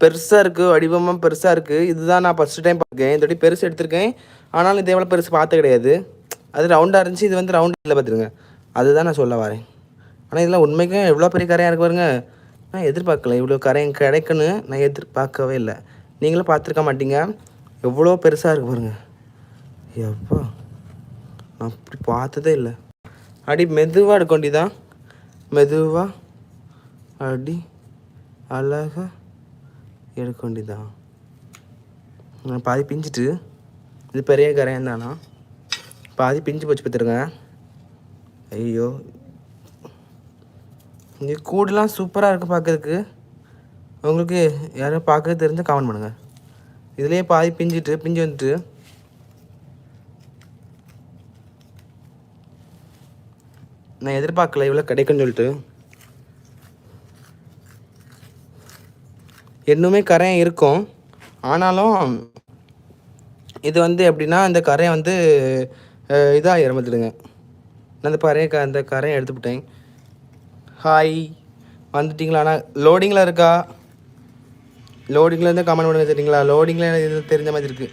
பெருசாக இருக்குது வடிவமாக பெருசாக இருக்குது இதுதான் நான் ஃபஸ்ட்டு டைம் பார்க்கேன் இந்த வாட்டி பெருசு எடுத்திருக்கேன். ஆனாலும் இதே போல் பெருசு பார்த்து கிடையாது. அது ரவுண்டாக இருந்துச்சு இது வந்து ரவுண்ட் இல்லை பார்த்துருங்க. அதுதான் நான் சொல்ல வரேன். ஆனால் இதெல்லாம் உண்மைக்கும் எவ்வளோ பெரிய கரையாக இருக்கு பாருங்க. நான் எதிர்பார்க்கல இவ்வளோ கரையும் கிடைக்குன்னு நான் எதிர்பார்க்கவே இல்லை. நீங்களும் பார்த்துருக்க மாட்டீங்க. எவ்வளோ பெருசாக இருக்கு பாருங்க. எப்பா நான் அப்படி பார்த்ததே இல்லை. அடி மெதுவாக எடுக்க தான் மெதுவாக அடி அழகாக எடுக்க வேண்டியதான் பாதி பிஞ்சிட்டு இது பெரிய கரையான் தானா? பாதி பிஞ்சு போச்சு பார்த்துருங்க ஐயோ. இங்கே கூடலாம் சூப்பராக இருக்குது பார்க்கறதுக்கு. உங்களுக்கு யாரும் பார்க்க தெரிஞ்ச கமெண்ட் பண்ணுங்கள் இதுலேயே பாதி பிஞ்சிட்டு பிஞ்சு வந்துட்டு. நான் எதிர்பார்க்கல இவ்வளோ கிடைக்குன்னு சொல்லிட்டு. இன்னுமே கரையம் இருக்கும். ஆனாலும் இது வந்து எப்படின்னா இந்த கரையை வந்து இதாக இறந்துடுங்க நான் அந்த பறைய க அந்த கரையை எடுத்துவிட்டேன் ஹாய் வந்துட்டிங்களா? ஆனால் லோடிங்கில் இருக்கா? லோடிங்கில் இருந்து கமெண்ட் பண்ணுங்க தெரியுங்களா லோடிங்கில் தெரிஞ்ச மாதிரி இருக்குது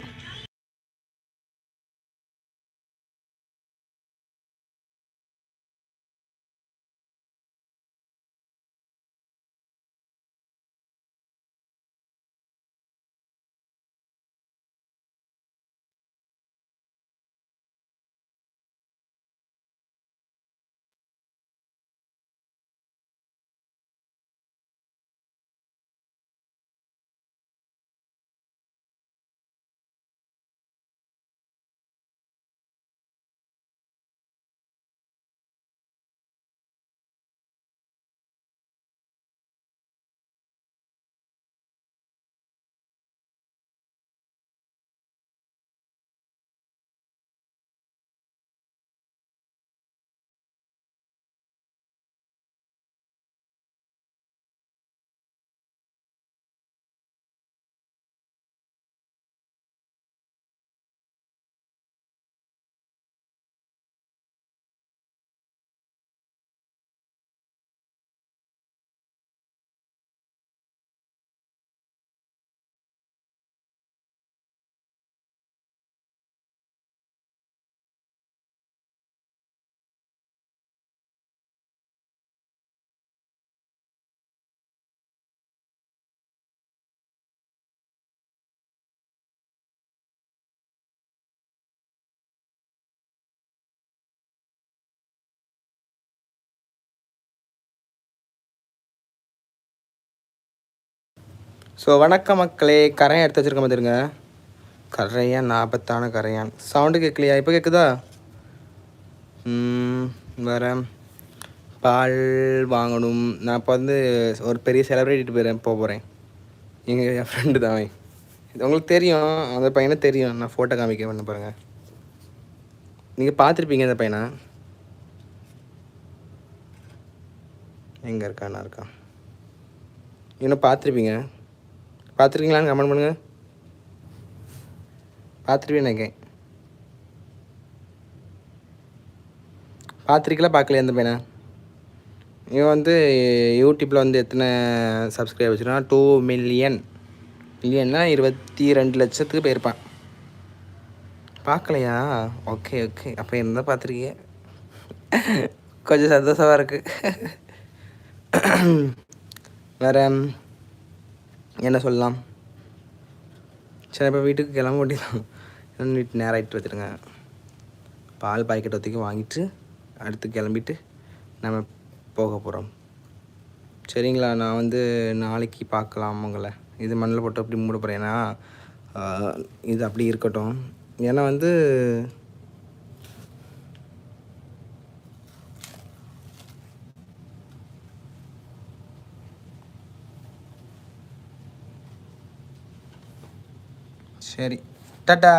ஸோ வணக்கம் மக்களே. கரையான் எடுத்து வச்சிருக்க மாதிரிங்க கரையான் ஆபத்தான கரையான். சவுண்டு கேட்கலையா? இப்போ கேட்குதா வேறு. பால் வாங்கணும். நான் இப்போ வந்து ஒரு பெரிய செலிப்ரிட்டிட்டு போயிடுறேன் போக போகிறேன் எங்கள் என் ஃப்ரெண்டு தான் இது உங்களுக்கு தெரியும். அந்த பையனை தெரியும். நான் ஃபோட்டோ காமிக்க பண்ண பாருங்கள் நீங்கள் பார்த்துருப்பீங்க அந்த பையனை? எங்கே இருக்கானா? இருக்கான். இன்னும் பார்த்துருப்பீங்க? பார்த்துருக்கீங்களான்னு கமெண்ட் பண்ணுங்கள் பார்த்துருவேன் நினைக்கேன் பார்த்துருக்கீங்களா? பார்க்கலையா அந்த பையனை? இவன் வந்து யூடியூப்பில் வந்து எத்தனை சப்ஸ்கிரைப் வச்சுருக்கான் டூ மில்லியன் மில்லியன்னா இருபத்தி ரெண்டு லட்சத்துக்கு போயிருப்பான். பார்க்கலையா? ஓகே ஓகே அப்போ என்ன பார்த்துருக்கீங்க கொஞ்சம் சந்தோஷமாக இருக்குது வேறு என்ன சொல்லலாம்? சரி இப்போ வீட்டுக்கு கிளம்ப வேண்டியதான் வீட்டு நேரம் ஆகிட்டு வச்சுருங்க பால் பாக்கெட் ஒத்திக்கு வாங்கிட்டு அடுத்து கிளம்பிட்டு நம்ம போக போகிறோம் சரிங்களா நான் வந்து நாளைக்கு பார்க்கலாம் உங்களை. இது மண்ணில் போட்டு அப்படி மூட போகிறேன் ஏன்னா இது அப்படி இருக்கட்டும். ஏன்னா வந்து சரி. டாட்டா.